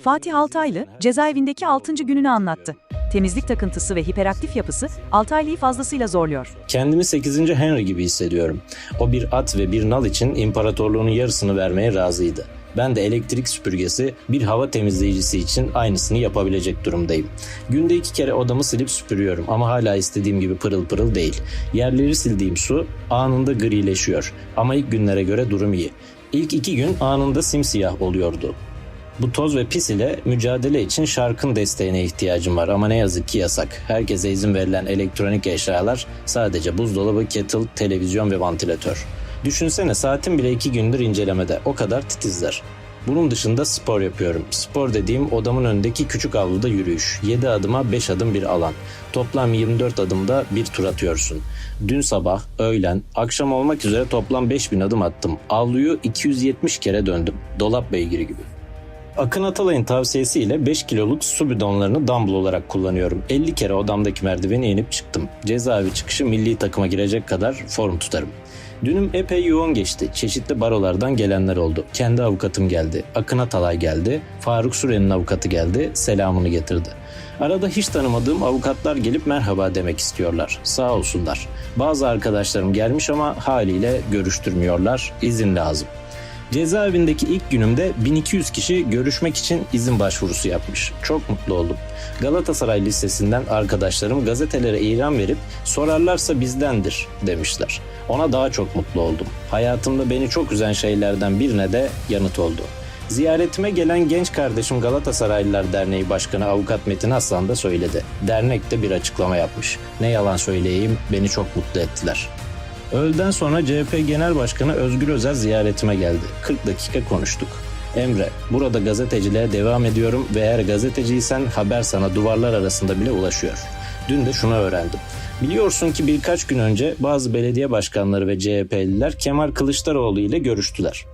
Fatih Altaylı, cezaevindeki 6. gününü anlattı. Temizlik takıntısı ve hiperaktif yapısı Altaylı'yı fazlasıyla zorluyor. Kendimi 8. Henry gibi hissediyorum. O bir at ve bir nal için imparatorluğunun yarısını vermeye razıydı. Ben de elektrik süpürgesi, bir hava temizleyicisi için aynısını yapabilecek durumdayım. Günde iki kere odamı silip süpürüyorum ama hala istediğim gibi pırıl pırıl değil. Yerleri sildiğim su anında grileşiyor ama ilk günlere göre durum iyi. İlk iki gün anında simsiyah oluyordu. Bu toz ve pis ile mücadele için şarkın desteğine ihtiyacım var ama ne yazık ki yasak. Herkese izin verilen elektronik eşyalar sadece buzdolabı, kettle, televizyon ve vantilatör. Düşünsene saatim bile iki gündür incelemede. O kadar titizler. Bunun dışında spor yapıyorum. Spor dediğim odamın önündeki küçük avluda yürüyüş. 7 adıma 5 adım bir alan. Toplam 24 adımda bir tur atıyorsun. Dün sabah, öğlen, akşam olmak üzere toplam 5000 adım attım. Avluyu 270 kere döndüm. Dolap beygiri gibi. Akın Atalay'ın tavsiyesiyle 5 kiloluk su bidonlarını dumbbell olarak kullanıyorum. 50 kere odamdaki merdiveni inip çıktım. Cezaevi çıkışı milli takıma girecek kadar form tutarım. Dünüm epey yoğun geçti. Çeşitli barolardan gelenler oldu. Kendi avukatım geldi. Akın Atalay geldi. Faruk Süren'in avukatı geldi. Selamını getirdi. Arada hiç tanımadığım avukatlar gelip merhaba demek istiyorlar. Sağ olsunlar. Bazı arkadaşlarım gelmiş ama haliyle görüştürmüyorlar. İzin lazım. Cezaevindeki ilk günümde 1200 kişi görüşmek için izin başvurusu yapmış. Çok mutlu oldum. Galatasaray Lisesi'nden arkadaşlarım gazetelere ilan verip sorarlarsa bizdendir demişler. Ona daha çok mutlu oldum. Hayatımda beni çok üzen şeylerden birine de yanıt oldu. Ziyaretime gelen genç kardeşim Galatasaraylılar Derneği Başkanı Avukat Metin Aslan da söyledi. Dernek de bir açıklama yapmış. Ne yalan söyleyeyim beni çok mutlu ettiler. Öğleden sonra CHP Genel Başkanı Özgür Özel ziyaretime geldi. 40 dakika konuştuk. Emre, burada gazeteciliğe devam ediyorum ve eğer gazeteciysen haber sana duvarlar arasında bile ulaşıyor. Dün de şunu öğrendim. Biliyorsun ki birkaç gün önce bazı belediye başkanları ve CHP'liler Kemal Kılıçdaroğlu ile görüştüler.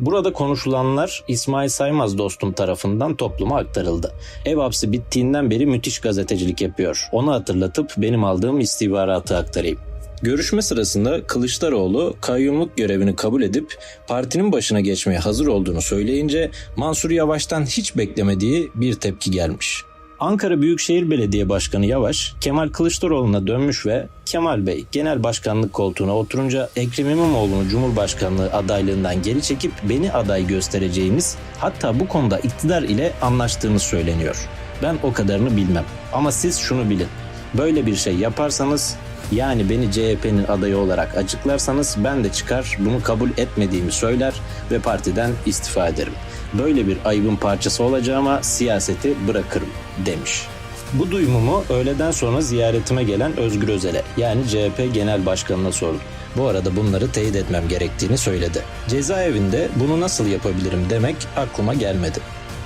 Burada konuşulanlar İsmail Saymaz dostum tarafından topluma aktarıldı. Ev hapsi bittiğinden beri müthiş gazetecilik yapıyor. Onu hatırlatıp benim aldığım istihbaratı aktarayım. Görüşme sırasında Kılıçdaroğlu kayyumluk görevini kabul edip partinin başına geçmeye hazır olduğunu söyleyince Mansur Yavaş'tan hiç beklemediği bir tepki gelmiş. Ankara Büyükşehir Belediye Başkanı Yavaş, Kemal Kılıçdaroğlu'na dönmüş ve Kemal Bey genel başkanlık koltuğuna oturunca Ekrem İmamoğlu'nu Cumhurbaşkanlığı adaylığından geri çekip beni aday göstereceğimiz hatta bu konuda iktidar ile anlaştığımız söyleniyor. Ben o kadarını bilmem ama siz şunu bilin. Böyle bir şey yaparsanız yani beni CHP'nin adayı olarak açıklarsanız ben de çıkar bunu kabul etmediğimi söyler ve partiden istifa ederim. Böyle bir ayıbın parçası olacağıma siyaseti bırakırım demiş. Bu duyumumu öğleden sonra ziyaretime gelen Özgür Özel'e yani CHP Genel Başkanı'na sordum. Bu arada bunları teyit etmem gerektiğini söyledi. Cezaevinde bunu nasıl yapabilirim demek aklıma gelmedi.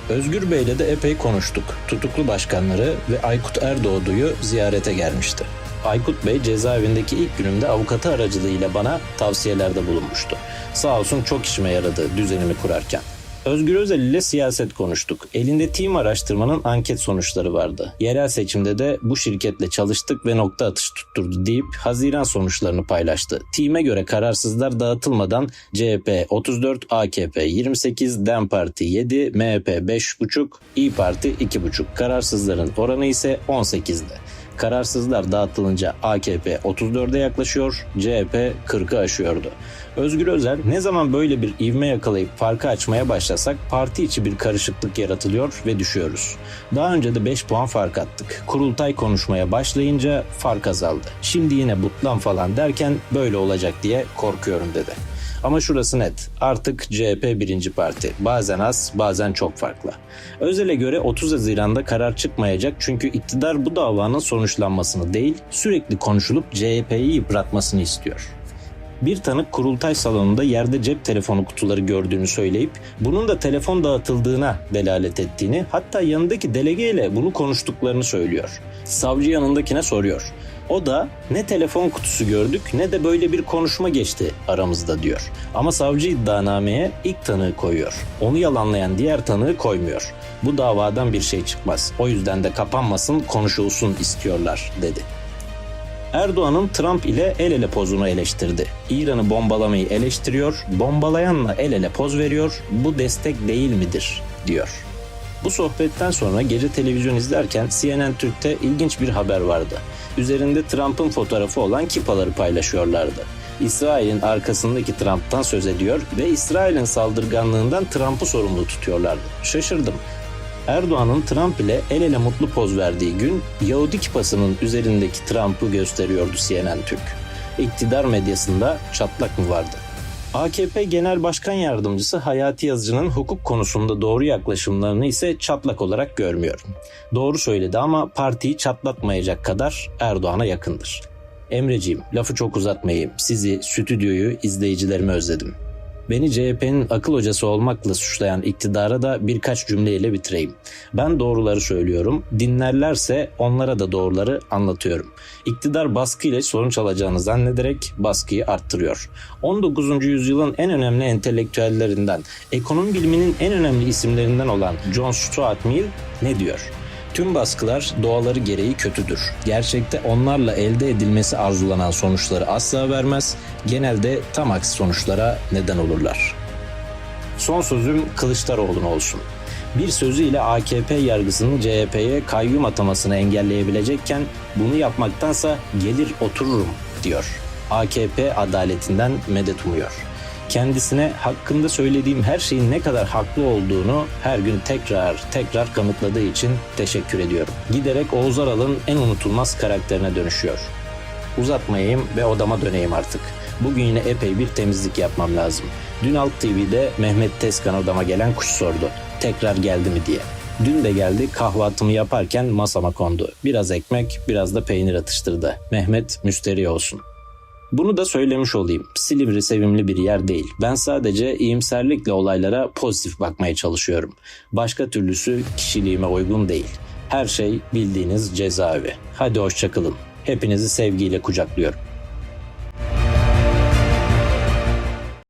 Özgür Bey'le de epey konuştuk. Tutuklu başkanları ve Aykut Erdoğdu'yu ziyarete gelmişti. Aykut Bey cezaevindeki ilk günümde avukatı aracılığıyla bana tavsiyelerde bulunmuştu. Sağ olsun çok işime yaradı düzenimi kurarken. Özgür Özel ile siyaset konuştuk. Elinde team araştırmanın anket sonuçları vardı. Yerel seçimde de bu şirketle çalıştık ve nokta atış tutturdu deyip Haziran sonuçlarını paylaştı. Team'e göre kararsızlar dağıtılmadan CHP 34, AKP 28, DEM Parti 7, MHP 5,5, İyi Parti 2,5. Kararsızların oranı ise 18'de. Kararsızlar dağıtılınca AKP 34'e yaklaşıyor, CHP 40'ı aşıyordu. Özgür Özel ne zaman böyle bir ivme yakalayıp farkı açmaya başlasak parti içi bir karışıklık yaratılıyor ve düşüyoruz. Daha önce de 5 puan fark attık. Kurultay konuşmaya başlayınca fark azaldı. Şimdi yine butlan falan derken böyle olacak diye korkuyorum dedi. Ama şurası net. Artık CHP birinci parti. Bazen az, bazen çok farklı. Özel'e göre 30 Haziran'da karar çıkmayacak çünkü iktidar bu davanın sonuçlanmasını değil, sürekli konuşulup CHP'yi yıpratmasını istiyor. Bir tanık kurultay salonunda yerde cep telefonu kutuları gördüğünü söyleyip bunun da telefon dağıtıldığına delalet ettiğini hatta yanındaki delegeyle bunu konuştuklarını söylüyor. Savcı yanındakine soruyor. O da ne telefon kutusu gördük ne de böyle bir konuşma geçti aramızda diyor. Ama savcı iddianameye ilk tanığı koyuyor. Onu yalanlayan diğer tanığı koymuyor. Bu davadan bir şey çıkmaz. O yüzden de kapanmasın konuşulsun istiyorlar dedi. Erdoğan'ın Trump ile el ele pozunu eleştirdi. İran'ı bombalamayı eleştiriyor, bombalayanla el ele poz veriyor, bu destek değil midir diyor. Bu sohbetten sonra gece televizyon izlerken CNN Türk'te ilginç bir haber vardı. Üzerinde Trump'ın fotoğrafı olan kipaları paylaşıyorlardı. İsrail'in arkasındaki Trump'tan söz ediyor ve İsrail'in saldırganlığından Trump'ı sorumlu tutuyorlardı. Şaşırdım. Erdoğan'ın Trump ile el ele mutlu poz verdiği gün Yahudi kipasının üzerindeki Trump'ı gösteriyordu CNN Türk. İktidar medyasında çatlak mı vardı? AKP Genel Başkan Yardımcısı Hayati Yazıcı'nın hukuk konusunda doğru yaklaşımlarını ise çatlak olarak görmüyorum. Doğru söyledi ama partiyi çatlatmayacak kadar Erdoğan'a yakındır. Emreciğim lafı çok uzatmayayım. Sizi, stüdyoyu, izleyicilerimi özledim. Beni CHP'nin akıl hocası olmakla suçlayan iktidara da birkaç cümleyle bitireyim. Ben doğruları söylüyorum, dinlerlerse onlara da doğruları anlatıyorum. İktidar baskıyla sonuç alacağını zannederek baskıyı arttırıyor. 19. yüzyılın en önemli entelektüellerinden, ekonomi biliminin en önemli isimlerinden olan John Stuart Mill ne diyor? Tüm baskılar doğaları gereği kötüdür. Gerçekte onlarla elde edilmesi arzulanan sonuçları asla vermez, genelde tam aksi sonuçlara neden olurlar. Son sözüm Kılıçdaroğlu'na olsun. Bir sözüyle AKP yargısının CHP'ye kayyum atamasını engelleyebilecekken bunu yapmaktansa gelir otururum diyor. AKP adaletinden medet umuyor. Kendisine hakkında söylediğim her şeyin ne kadar haklı olduğunu her gün tekrar tekrar kanıtladığı için teşekkür ediyorum. Giderek Oğuz Aral'ın en unutulmaz karakterine dönüşüyor. Uzatmayayım ve odama döneyim artık. Bugün yine epey bir temizlik yapmam lazım. Dün Alt TV'de Mehmet Tezkan odama gelen kuş sordu. Tekrar geldi mi diye. Dün de geldi kahvaltımı yaparken masama kondu. Biraz ekmek, biraz da peynir atıştırdı. Mehmet müsterih olsun. Bunu da söylemiş olayım. Silivri sevimli bir yer değil. Ben sadece iyimserlikle olaylara pozitif bakmaya çalışıyorum. Başka türlüsü kişiliğime uygun değil. Her şey bildiğiniz cezaevi. Hadi hoşçakalın. Hepinizi sevgiyle kucaklıyorum.